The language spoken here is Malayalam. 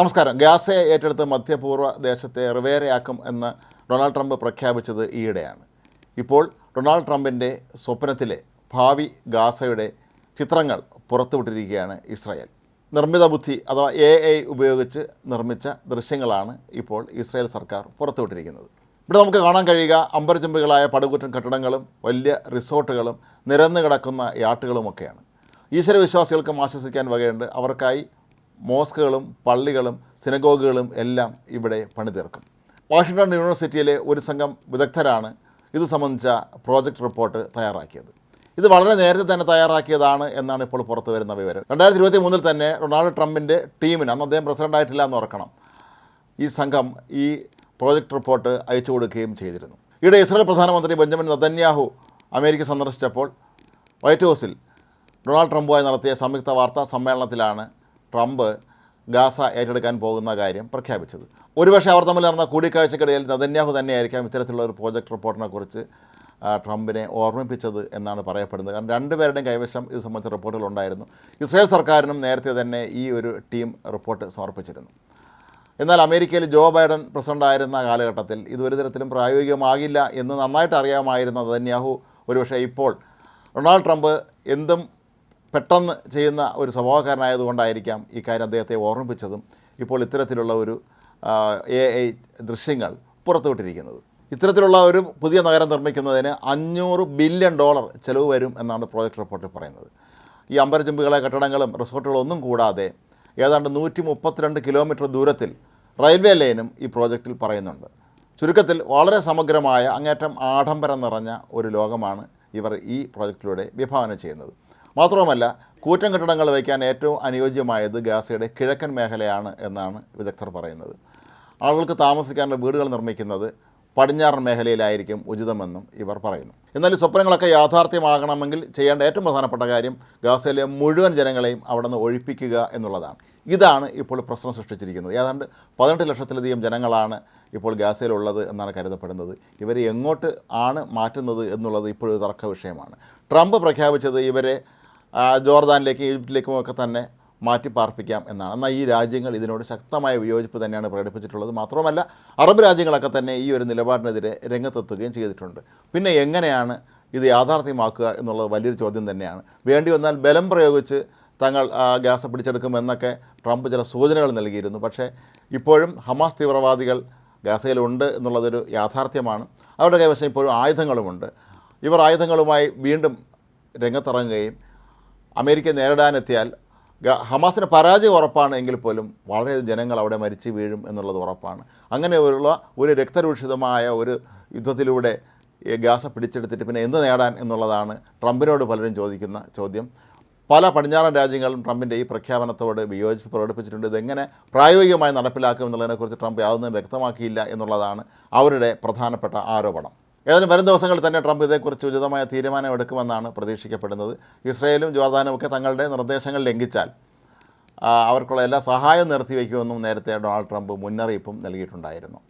നമസ്കാരം. ഗാസയെ ഏറ്റെടുത്ത് മധ്യപൂർവ ദേശത്തെ റിവേരയാക്കും എന്ന് ഡൊണാൾഡ് ട്രംപ് പ്രഖ്യാപിച്ചത് ഈയിടെയാണ്. ഇപ്പോൾ ഡൊണാൾഡ് ട്രംപിന്റെ സ്വപ്നത്തിലെ ഭാവി ഗാസയുടെ ചിത്രങ്ങൾ പുറത്തുവിട്ടിരിക്കുകയാണ് ഇസ്രായേൽ. നിർമ്മിത ബുദ്ധി അഥവാ എ ഐ ഉപയോഗിച്ച് നിർമ്മിച്ച ദൃശ്യങ്ങളാണ് ഇപ്പോൾ ഇസ്രായേൽ സർക്കാർ പുറത്തുവിട്ടിരിക്കുന്നത്. ഇവിടെ നമുക്ക് കാണാൻ കഴിയുക അമ്പരചുംബികളായ പടുകൂറ്റൻ കെട്ടിടങ്ങളും വലിയ റിസോർട്ടുകളും നിരന്നു കിടക്കുന്ന യാട്ടുകളുമൊക്കെയാണ് ഈശ്വരവിശ്വാസികൾക്കും ആശ്വസിക്കാൻ വകയുണ്ട്. അവർക്കായി മോസ്കുകളും പള്ളികളും സിനഗോഗുകളും എല്ലാം ഇവിടെ പണിതീർക്കും. വാഷിങ്ടൺ യൂണിവേഴ്സിറ്റിയിലെ ഒരു സംഘം വിദഗ്ധരാണ് ഇത് സംബന്ധിച്ച പ്രോജക്റ്റ് റിപ്പോർട്ട് തയ്യാറാക്കിയത്. ഇത് വളരെ നേരത്തെ തന്നെ തയ്യാറാക്കിയതാണ് എന്നാണ് ഇപ്പോൾ പുറത്തു വരുന്ന വിവരം. രണ്ടായിരത്തി ഇരുപത്തി മൂന്നിൽ തന്നെ ഡൊണാൾഡ് ട്രംപിന്റെ ടീമിന് അന്ന് അദ്ദേഹം പ്രസിഡന്റ് ആയിട്ടില്ല എന്ന് ഓർക്കണം. ഈ സംഘം ഈ പ്രോജക്റ്റ് റിപ്പോർട്ട് അയച്ചു കൊടുക്കുകയും ചെയ്തിരുന്നു. ഇവിടെ ഇസ്രായേൽ പ്രധാനമന്ത്രി ബെഞ്ചമിൻ നതന്യാഹു അമേരിക്ക സന്ദർശിച്ചപ്പോൾ വൈറ്റ് ഹൗസിൽ ഡൊണാൾഡ് ട്രംപുമായി നടത്തിയ സംയുക്ത വാർത്താ സമ്മേളനത്തിലാണ് ട്രംപ് ഗാസ ഏറ്റെടുക്കാൻ പോകുന്ന കാര്യം പ്രഖ്യാപിച്ചത്. ഒരുപക്ഷെ അവർ തമ്മിൽ നടന്ന കൂടിക്കാഴ്ചക്കിടയിൽ നദന്യാഹു തന്നെയായിരിക്കാം ഇത്തരത്തിലുള്ള ഒരു പ്രോജക്റ്റ് റിപ്പോർട്ടിനെക്കുറിച്ച് ട്രംപിനെ ഓർമ്മിപ്പിച്ചത് എന്നാണ് പറയപ്പെടുന്നത്. കാരണം രണ്ടുപേരുടെയും കൈവശം ഇത് സംബന്ധിച്ച റിപ്പോർട്ടുകളുണ്ടായിരുന്നു ഇസ്രായേൽ സർക്കാരിനും നേരത്തെ തന്നെ ഈ ഒരു ടീം റിപ്പോർട്ട് സമർപ്പിച്ചിരുന്നു. എന്നാൽ അമേരിക്കയിൽ ജോ ബൈഡൻ പ്രസിഡന്റായിരുന്ന കാലഘട്ടത്തിൽ ഇത് ഒരു തരത്തിലും പ്രായോഗികമാകില്ല എന്ന് നന്നായിട്ട് അറിയാമായിരുന്ന നദന്യാഹു ഒരുപക്ഷെ ഇപ്പോൾ ഡൊണാൾഡ് ട്രംപ് എന്തും പെട്ടെന്ന് ചെയ്യുന്ന ഒരു സ്വഭാവക്കാരനായതുകൊണ്ടായിരിക്കാം ഈ കാര്യം അദ്ദേഹത്തെ ഓർമ്മിപ്പിച്ചതും ഇപ്പോൾ ഇത്തരത്തിലുള്ള ഒരു എ ഐ ദൃശ്യങ്ങൾ പുറത്തുവിട്ടിരിക്കുന്നത്. ഇത്തരത്തിലുള്ള ഒരു പുതിയ നഗരം നിർമ്മിക്കുന്നതിന് അഞ്ഞൂറ് ബില്യൺ ഡോളർ ചെലവ് വരും എന്നാണ് പ്രോജക്റ്റ് റിപ്പോർട്ടിൽ പറയുന്നത്. ഈ അമ്പരചുംബികളെ കെട്ടിടങ്ങളും റിസോർട്ടുകളും ഒന്നും കൂടാതെ ഏതാണ്ട് നൂറ്റി മുപ്പത്തിരണ്ട് കിലോമീറ്റർ ദൂരത്തിൽ റെയിൽവേ ലൈനും ഈ പ്രോജക്റ്റിൽ പറയുന്നുണ്ട്. ചുരുക്കത്തിൽ വളരെ സമഗ്രമായ അങ്ങേറ്റം ആഡംബരം നിറഞ്ഞ ഒരു ലോകമാണ് ഇവർ ഈ പ്രോജക്റ്റിലൂടെ വിഭാവനം ചെയ്യുന്നത്. മാത്രവുമല്ല കൂറ്റൻ കെട്ടിടങ്ങൾ വയ്ക്കാൻ ഏറ്റവും അനുയോജ്യമായത് ഗാസയുടെ കിഴക്കൻ മേഖലയാണ് എന്നാണ് വിദഗ്ധർ പറയുന്നത്. ആളുകൾക്ക് താമസിക്കാനുള്ള വീടുകൾ നിർമ്മിക്കുന്നത് പടിഞ്ഞാറൻ മേഖലയിലായിരിക്കും ഉചിതമെന്നും ഇവർ പറയുന്നു. എന്നാൽ ഈ സ്വപ്നങ്ങളൊക്കെ യാഥാർത്ഥ്യമാകണമെങ്കിൽ ചെയ്യേണ്ട ഏറ്റവും പ്രധാനപ്പെട്ട കാര്യം ഗാസയിലെ മുഴുവൻ ജനങ്ങളെയും അവിടെ നിന്ന് ഒഴിപ്പിക്കുക എന്നുള്ളതാണ്. ഇതാണ് ഇപ്പോൾ പ്രശ്നം സൃഷ്ടിച്ചിരിക്കുന്നത്. ഏതാണ്ട് പതിനെട്ട് ലക്ഷത്തിലധികം ജനങ്ങളാണ് ഇപ്പോൾ ഗാസയിലുള്ളത് എന്നാണ് കരുതപ്പെടുന്നത്. ഇവരെ എങ്ങോട്ട് ആണ് മാറ്റുന്നത് എന്നുള്ളത് ഇപ്പോഴൊരു തർക്ക വിഷയമാണ്. ട്രംപ് പ്രഖ്യാപിച്ചത് ഇവരെ ജോർദാനിലേക്കും ഈജിപ്തിലേക്കും ഒക്കെ തന്നെ മാറ്റി പാർപ്പിക്കാം എന്നാണ്. എന്നാൽ ഈ രാജ്യങ്ങൾ ഇതിനോട് ശക്തമായ വിയോജിപ്പ് തന്നെയാണ് പ്രകടിപ്പിച്ചിട്ടുള്ളത്. മാത്രമല്ല അറബ് രാജ്യങ്ങളൊക്കെ തന്നെ ഈ ഒരു നിലപാടിനെതിരെ രംഗത്തെത്തുകയും ചെയ്തിട്ടുണ്ട്. പിന്നെ എങ്ങനെയാണ് ഇത് യാഥാർത്ഥ്യമാക്കുക എന്നുള്ളത് വലിയൊരു ചോദ്യം തന്നെയാണ്. വേണ്ടി വന്നാൽ ബലം പ്രയോഗിച്ച് തങ്ങൾ ഗ്യാസ് പിടിച്ചെടുക്കുമെന്നൊക്കെ ട്രംപ് ചില സൂചനകൾ നൽകിയിരുന്നു. പക്ഷേ ഇപ്പോഴും ഹമാസ് തീവ്രവാദികൾ ഗാസയിലുണ്ട് എന്നുള്ളതൊരു യാഥാർത്ഥ്യമാണ്. അവരുടെ കൈവശം ഇപ്പോഴും ആയുധങ്ങളുമുണ്ട്. ഇവർ ആയുധങ്ങളുമായി വീണ്ടും രംഗത്തിറങ്ങുകയും അമേരിക്ക നേരിടാനെത്തിയാൽ ഹമാസിന് പരാജയം ഉറപ്പാണ് എങ്കിൽ പോലും വളരെയധികം ജനങ്ങൾ അവിടെ മരിച്ചു വീഴും എന്നുള്ളത് ഉറപ്പാണ്. അങ്ങനെയുള്ള ഒരു രക്തരൂക്ഷിതമായ ഒരു യുദ്ധത്തിലൂടെ ഗാസ പിടിച്ചെടുത്തിട്ട് പിന്നെ എന്ത് നേടാൻ എന്നുള്ളതാണ് ട്രംപിനോട് പലരും ചോദിക്കുന്ന ചോദ്യം. പല പടിഞ്ഞാറൻ രാജ്യങ്ങളും ട്രംപിന്റെ ഈ പ്രഖ്യാപനത്തോട് വിയോജിപ്പ് പ്രകടിപ്പിച്ചിട്ടുണ്ട്. ഇതെങ്ങനെ പ്രായോഗികമായി നടപ്പിലാക്കും എന്നുള്ളതിനെക്കുറിച്ച് ട്രംപ് യാതൊന്നും വ്യക്തമാക്കിയില്ല എന്നുള്ളതാണ് അവരുടെ പ്രധാനപ്പെട്ട ആരോപണം. ഏതായാലും വരും ദിവസങ്ങളിൽ തന്നെ ട്രംപ് ഇതേക്കുറിച്ച് ഉചിതമായ തീരുമാനം എടുക്കുമെന്നാണ് പ്രതീക്ഷിക്കപ്പെടുന്നത്. ഇസ്രയേലും ജോർദാനും ഒക്കെ തങ്ങളുടെ നിർദ്ദേശങ്ങൾ ലംഘിച്ചാൽ അവർക്കുള്ള എല്ലാ സഹായവും നിർത്തിവെക്കുമെന്നും നേരത്തെ ഡൊണാൾഡ് ട്രംപ് മുന്നറിയിപ്പും നൽകിയിട്ടുണ്ടായിരുന്നു.